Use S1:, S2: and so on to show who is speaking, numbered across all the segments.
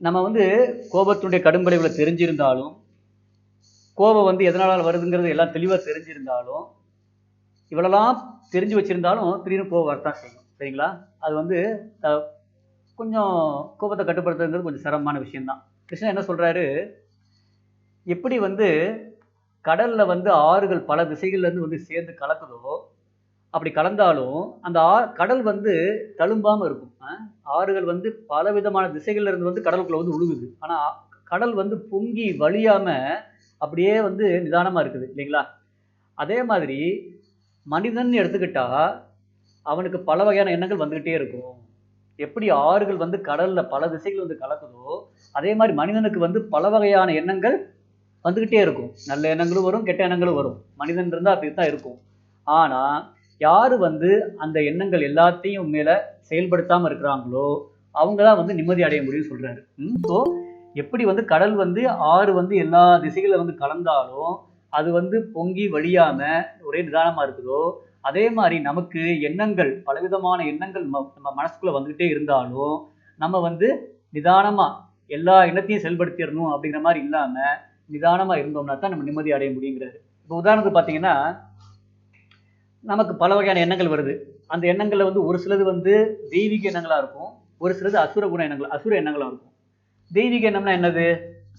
S1: நம்ம வந்து கோபத்தினுடைய கடும்படைகளை தெரிஞ்சிருந்தாலும் கோபம் வந்து எதனால் வருதுங்கிறது எல்லாம் தெளிவாக தெரிஞ்சிருந்தாலும் இவ்வளோலாம் தெரிஞ்சு வச்சிருந்தாலும் திடீர்னு கோபம் வரத்தான் செய்யும். சரிங்களா? அது வந்து கொஞ்சம் கோபத்தை கட்டுப்படுத்துறது கொஞ்சம் சிரமமான விஷயம்தான். கிருஷ்ணன் என்ன சொல்கிறாரு எப்படி வந்து கடலில் வந்து ஆறுகள் பல திசைகள்லேருந்து வந்து சேர்ந்து கலக்குதோ அப்படி கலந்தாலும் அந்த ஆ கடல் வந்து தழும்பாம இருக்கும். ஆறுகள் வந்து பல விதமான திசைகள்ல இருந்து வந்து கடலுக்குள்ள வந்து உழுகுது. ஆனா கடல் வந்து பொங்கி வழியாம அப்படியே வந்து நிதானமா இருக்குது இல்லைங்களா? அதே மாதிரி மனிதன் எடுத்துக்கிட்டா அவனுக்கு பல வகையான எண்ணங்கள் வந்துகிட்டே இருக்கும். எப்படி ஆறுகள் வந்து கடல்ல பல திசைகள் வந்து கலக்குதோ அதே மாதிரி மனிதனுக்கு வந்து பல வகையான எண்ணங்கள் வந்துகிட்டே இருக்கும். நல்ல எண்ணங்களும் வரும் கெட்ட எண்ணங்களும் வரும். மனிதன் இருந்தா அப்படி தான் இருக்கும். ஆனா யார் வந்து அந்த எண்ணங்கள் எல்லாத்தையும் மேலே செயல்படுத்தாம இருக்கிறாங்களோ அவங்க தான் வந்து நிம்மதி அடைய முடியும்னு சொல்றாரு. ஸோ எப்படி வந்து கடல் வந்து ஆறு வந்து எல்லா திசைகளில் வந்து கலந்தாலும் அது வந்து பொங்கி வழியாம ஒரே நிதானமாக இருக்குதோ அதே மாதிரி நமக்கு எண்ணங்கள் பலவிதமான எண்ணங்கள் ம- நம்ம மனசுக்குள்ளே வந்துகிட்டே இருந்தாலும் நம்ம வந்து நிதானமாக எல்லா எண்ணத்தையும் செயல்படுத்திடணும் அப்படிங்கிற மாதிரி இல்லாமல் நிதானமாக இருந்தோம்னா தான் நம்ம நிம்மதி அடைய முடியுங்கிறது இப்போ உதாரணத்துக்கு பார்த்தீங்கன்னா நமக்கு பல வகையான எண்ணங்கள் வருது. அந்த எண்ணங்களில் வந்து ஒரு சிலது வந்து தெய்வீக எண்ணங்களாக இருக்கும். ஒரு சிலது அசுர குண எண்ணங்கள் அசுர எண்ணங்களாக இருக்கும். தெய்வீக எண்ணம்னா என்னது?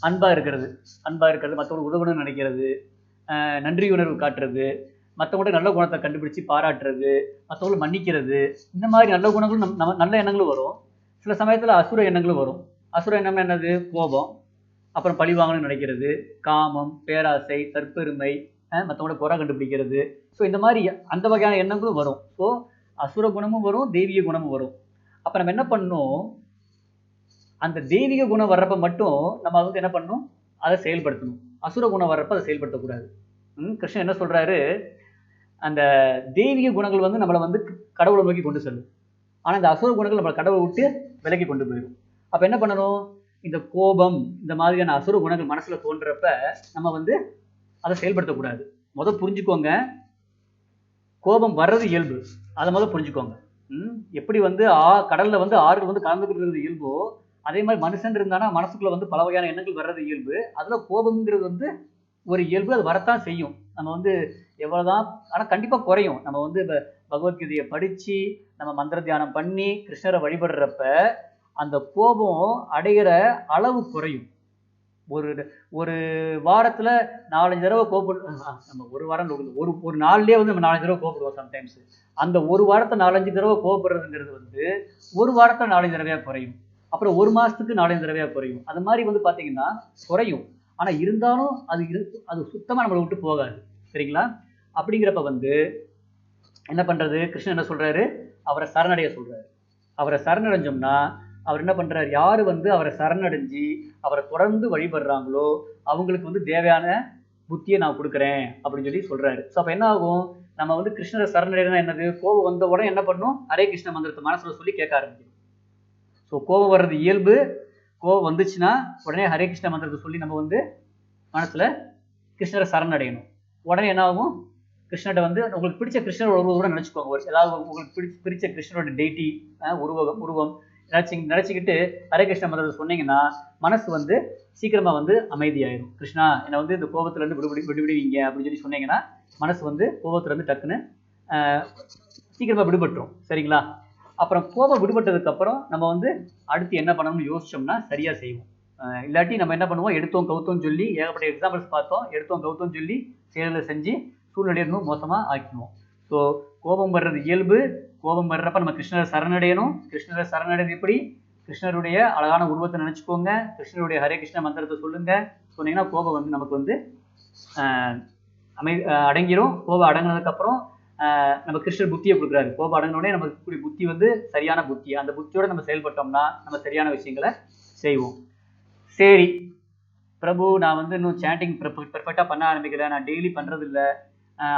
S1: அன்பாக இருக்கிறது. அன்பாக இருக்கிறது மற்றவங்களுக்கு உதவணும்னு நினைக்கிறது நன்றி உணர்வு காட்டுறது மற்றவங்கள்ட்ட நல்ல குணத்தை கண்டுபிடிச்சு பாராட்டுறது மற்றவங்களை மன்னிக்கிறது இந்த மாதிரி நல்ல குணங்களும் நம் நம்ம நல்ல எண்ணங்களும் வரும். சில சமயத்தில் அசுர எண்ணங்களும் வரும். அசுர எண்ணம்னா என்னது? கோபம். அப்புறம் பழிவாங்கணும்னு நினைக்கிறது காமம் பேராசை தற்பெருமை மற்றவங்கள குறை கண்டுபிடிக்கிறது ஸோ இந்த மாதிரி அந்த வகையான எண்ணங்களும் வரும். ஸோ அசுர குணமும் வரும் தெய்வீக குணமும் வரும். அப்போ நம்ம என்ன பண்ணணும் அந்த தெய்வீக குணம் வர்றப்ப மட்டும் நம்ம வந்து என்ன பண்ணணும்? அதை செயல்படுத்தணும். அசுர குணம் வர்றப்ப அதை செயல்படுத்தக்கூடாது. ம், கிருஷ்ணன் என்ன சொல்கிறாரு அந்த தெய்வீக குணங்கள் வந்து நம்மளை வந்து கடவுளை நோக்கி கொண்டு செல்லும். ஆனால் இந்த அசுர குணங்கள் நம்மளை கடவுளை விட்டு விலக்கி கொண்டு போயிடும். அப்போ என்ன பண்ணணும்? இந்த கோபம் இந்த மாதிரியான அசுர குணங்கள் மனசில் தோன்றப்ப நம்ம வந்து அதை செயல்படுத்தக்கூடாது. முத புரிஞ்சுக்கோங்க. கோபம் வர்றது இயல்பு. அதை முதல்ல புரிஞ்சுக்கோங்க. எப்படி வந்து ஆ கடலில் வந்து ஆறுகள் வந்து கலந்துக்கிட்டு இருக்கிறது இயல்போ அதே மாதிரி மனுஷன் இருந்தானா மனசுக்குள்ள வந்து பல வகையான எண்ணங்கள் வர்றது இயல்பு. அதில் கோபம்ங்கிறது வந்து ஒரு இயல்பு அது வரத்தான் செய்யும். நம்ம வந்து எவ்வளோதான் ஆனால் கண்டிப்பாக குறையும். நம்ம வந்து இப்போ பகவத்கீதையை படித்து நம்ம மந்திர தியானம் பண்ணி கிருஷ்ணரை வழிபடுறப்ப அந்த கோபம் அடைகிற அளவு குறையும். ஒரு ஒரு வாரத்தில் நாலஞ்சு தடவை கோபப்படு நம்ம ஒரு வாரம் ஒரு ஒரு நாள்லேயே வந்து நம்ம நாலஞ்சு தடவை கோபப்படுவோம் சம்டைம்ஸ் அந்த ஒரு வாரத்தை நாலஞ்சு தடவை கோபப்படுறதுங்கிறது வந்து ஒரு வாரத்தை நாலஞ்சு தடவையாக குறையும். அப்புறம் ஒரு மாதத்துக்கு நாலஞ்சு தடவையாக குறையும். அந்த மாதிரி வந்து பார்த்தீங்கன்னா குறையும். ஆனால் இருந்தாலும் அது இரு அது சுத்தமாக நம்மளை விட்டு போகாது. சரிங்களா? அப்படிங்கிறப்ப வந்து என்ன பண்ணுறது கிருஷ்ணன் என்ன சொல்கிறாரு அவரை சரணடைய சொல்கிறாரு அவரை சரணடைஞ்சோம்னா அவர் என்ன பண்ணுறாரு யார் வந்து அவரை சரணடைஞ்சு அவரை தொடர்ந்து வழிபடுறாங்களோ அவங்களுக்கு வந்து தேவையான புத்தியை நான் கொடுக்குறேன் அப்படின்னு சொல்லி சொல்கிறாரு ஸோ அப்போ என்ன ஆகும் நம்ம வந்து கிருஷ்ணரை சரணடைனா என்னது? கோபம் வந்த உடனே என்ன பண்ணும்? ஹரே கிருஷ்ண மந்திரத்தை மனசில் சொல்லி கேட்க ஆரம்பிக்கும். ஸோ கோபம் வர்றது இயல்பு. கோபம் வந்துச்சுன்னா உடனே ஹரே கிருஷ்ண மந்திரத்தை சொல்லி நம்ம வந்து மனசில் கிருஷ்ணரை சரணடையணும். உடனே என்ன ஆகும் கிருஷ்ணர்கிட்ட வந்து உங்களுக்கு பிடிச்ச கிருஷ்ணர் உருவம் கூட நினச்சிக்கோங்க. ஒரு ஏதாவது உங்களுக்கு பிடிச்ச பிடிச்ச கிருஷ்ணரோட டெய்ட்டி உருவகம் உருவம் நினச்சி நினச்சிக்கிட்டு ஹரே கிருஷ்ண மந்திரத்தை சொன்னீங்கன்னா மனசு வந்து சீக்கிரமா வந்து அமைதியாயிரும். கிருஷ்ணா என்னை வந்து இந்த கோபத்துல இருந்து விடுபடி விடுவிடுவீங்க அப்படின்னு சொல்லி சொன்னீங்கன்னா மனசு வந்து கோபத்துல இருந்து டக்குன்னு சீக்கிரமாக சீக்கிரமா விடுபட்டுரும். சரிங்களா? அப்புறம் கோபம் விடுபட்டதுக்கு அப்புறம் நம்ம வந்து அடுத்து என்ன பண்ணணும்னு யோசிச்சோம்னா சரியா செய்வோம். இல்லாட்டி நம்ம என்ன பண்ணுவோம்? எடுத்தோம் கவுத்தோம் சொல்லி ஏகப்பட்ட எக்ஸாம்பிள்ஸ் பார்த்தோம். எடுத்தோம் கவுத்தோம் சொல்லி செயலில் செஞ்சு சூழ்நிலை இன்னும் மோசமா ஆக்கிடுவோம். ஸோ கோபம் வர்றது இயல்பு கோபம் வர்றப்ப நம்ம கிருஷ்ணரை சரணடையணும். கிருஷ்ணரை சரணடைது எப்படி? கிருஷ்ணருடைய அழகான உருவத்தை நினச்சிக்கோங்க. கிருஷ்ணருடைய ஹரே கிருஷ்ண மந்திரத்தை சொல்லுங்க. சொன்னீங்கன்னா கோபம் வந்து நமக்கு வந்து அமை அடங்கிரும். கோபம் அடங்கினதுக்கப்புறம் நம்ம கிருஷ்ணர் புத்தியை கொடுக்குறாரு. கோபம் அடங்கினோடனே நமக்கு கூடிய புத்தி வந்து சரியான புத்தி. அந்த புத்தியோட நம்ம செயல்பட்டோம்னா நம்ம சரியான விஷயங்களை செய்வோம். சரி. பிரபு நான் வந்து இன்னும் சாண்டிங் பெர்ஃபெக்டாக பண்ண ஆரம்பிக்கல. நான் டெய்லி பண்ணுறதில்ல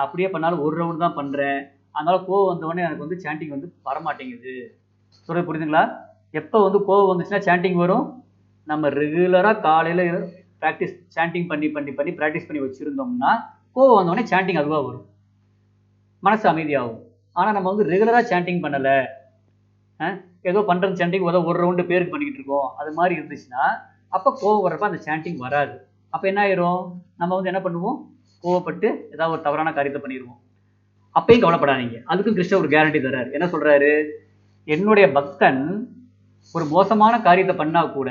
S1: அப்படியே பண்ணாலும் ஒரு ரவுண்ட் தான் பண்ணுறேன் அதனால கோவம் வந்தவொடனே எனக்கு வந்து சாண்டிங் வந்து வரமாட்டேங்குது. சொல்ல புரியுதுங்களா? எப்போ வந்து கோவம் வந்துச்சுன்னா சாண்டிங் வரும். நம்ம ரெகுலராக காலையில் ப்ராக்டிஸ் சாண்டிங் பண்ணி பண்ணி பண்ணி ப்ராக்டிஸ் பண்ணி வச்சுருந்தோம்னா கோவம் வந்தவொடனே சாண்டிங் அதுவாக வரும். மனசு அமைதியாகும். ஆனால் நம்ம வந்து ரெகுலராக சாண்டிங் பண்ணலை. ஏதோ பண்ணுற சாண்டிங் ஏதோ ஒரு ரவுண்டு பேருக்கு பண்ணிக்கிட்டு இருக்கோம். அது மாதிரி இருந்துச்சுன்னா அப்போ கோவம் வர்றப்ப அந்த சாண்டிங் வராது. அப்போ என்ன ஆயிரும்? நம்ம வந்து என்ன பண்ணுவோம்? கோவப்பட்டு ஏதாவது ஒரு தவறான காரியத்தை பண்ணிடுவோம். அப்பயும் கவலைப்படாதீங்க. அதுக்கும் கிருஷ்ணர் ஒரு கேரண்டி தர்றாரு. என்ன சொல்றாரு? என்னுடைய பக்தன் ஒரு மோசமான காரியத்தை பண்ணா கூட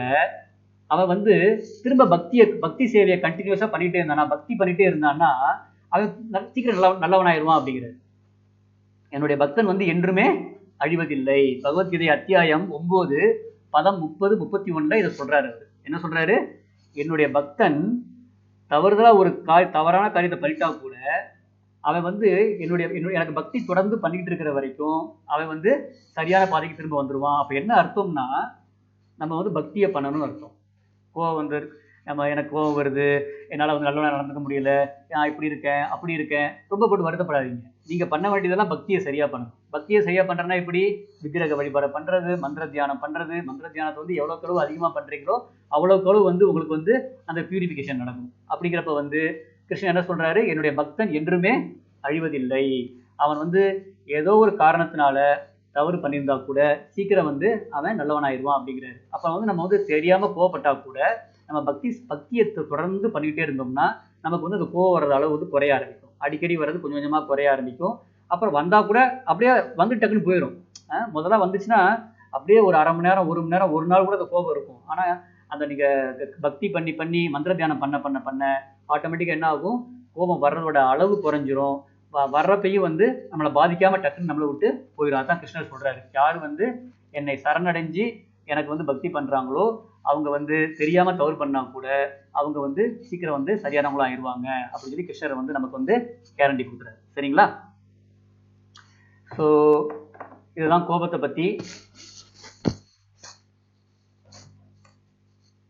S1: அவன் வந்து திரும்ப பக்தியை பக்தி சேவையை கண்டினியூஸா பண்ணிட்டே இருந்தானா? பக்தி பண்ணிட்டே இருந்தான்னா அவன் சீக்கிரம் நல்ல நல்லவனாயிருவான் அப்படிங்கிறார். என்னுடைய பக்தன் வந்து என்றுமே அழிவதில்லை. பகவத்கீதை அத்தியாயம் ஒன்பது பதம் முப்பது முப்பத்தி ஒன்றில் இதை சொல்றாரு என்ன சொல்றாரு? என்னுடைய பக்தன் தவறுதலாக ஒரு காய் தவறான காரியத்தை பண்ணிட்டா கூட அவன் வந்து என்னுடைய என்னுடைய எனக்கு பக்தி தொடர்ந்து பண்ணிக்கிட்டு இருக்கிற வரைக்கும் அவன் வந்து சரியான பாதைக்கு திரும்ப வந்துடுவான் அப்போ என்ன அர்த்தம்னா நம்ம வந்து பக்தியை பண்ணணும்னு அர்த்தம். கோவம் வந்து நம்ம எனக்கு கோவம் வருது என்னால் வந்து நல்லவனா நடந்துக்க முடியல நான் இப்படி இருக்கேன் அப்படி இருக்கேன் ரொம்ப போட்டு வருத்தப்படாதீங்க. நீங்கள் பண்ண வேண்டியதெல்லாம் பக்தியை சரியாக பண்ணணும். பக்தியை சரியாக பண்ணுறேன்னா இப்படி விக்கிரக வழிபாடு பண்ணுறது மந்திர தியானம் பண்ணுறது மந்திர தியானத்தை வந்து எவ்வளோ எவ்வளவு அதிகமாக பண்ணுறீங்களோ அவ்வளோக்கு வந்து உங்களுக்கு வந்து அந்த பியூரிஃபிகேஷன் நடக்கும். அப்படிங்கிறப்ப வந்து கிருஷ்ணன் என்ன சொல்றாரு? என்னுடைய பக்தன் என்றுமே அழிவதில்லை. அவன் வந்து ஏதோ ஒரு காரணத்தினால தவறு பண்ணியிருந்தா கூட சீக்கிரம் வந்து அவன் நல்லவனாயிருவான் அப்படிங்கிறாரு. அப்ப வந்து நம்ம வந்து தெரியாம கோவப்பட்டா கூட நம்ம பக்தி பக்தியை தொடர்ந்து பண்ணிக்கிட்டே இருந்தோம்னா நமக்கு வந்து அந்த கோவம் வர்றது அளவு வந்து குறைய ஆரம்பிக்கும். அடிக்கடி வர்றது கொஞ்சம் கொஞ்சமா குறைய ஆரம்பிக்கும். அப்புறம் வந்தா கூட அப்படியே வந்து டக்குன்னு போயிடும் முதல்ல வந்துச்சுன்னா அப்படியே ஒரு அரை மணி நேரம் ஒரு மணி நேரம் ஒரு நாள் கூட அந்த கோபம் இருக்கும். ஆனா அந்த நீங்க பக்தி பண்ணி பண்ணி மந்திர தியானம் பண்ண பண்ண பண்ண ஆட்டோமேட்டிக்காக என்ன ஆகும்? கோபம் வர்றதோட அளவு குறைஞ்சிரும். வ- வர்றப்பையும் வந்து நம்மளை பாதிக்காமல் டக்குன்னு நம்மளை விட்டு போயிடும் அதான் கிருஷ்ணர் சொல்கிறாரு யார் வந்து என்னை சரணடைஞ்சு எனக்கு வந்து பக்தி பண்ணுறாங்களோ அவங்க வந்து தெரியாமல் தவறு பண்ணால் கூட அவங்க வந்து சீக்கிரம் வந்து சரியானவங்களும் ஆயிடுவாங்க. அப்படின்னு சொல்லி கிருஷ்ணர் வந்து நமக்கு வந்து கேரண்டி கொடுக்குறாரு. சரிங்களா? ஸோ இதுதான் கோபத்தை பற்றி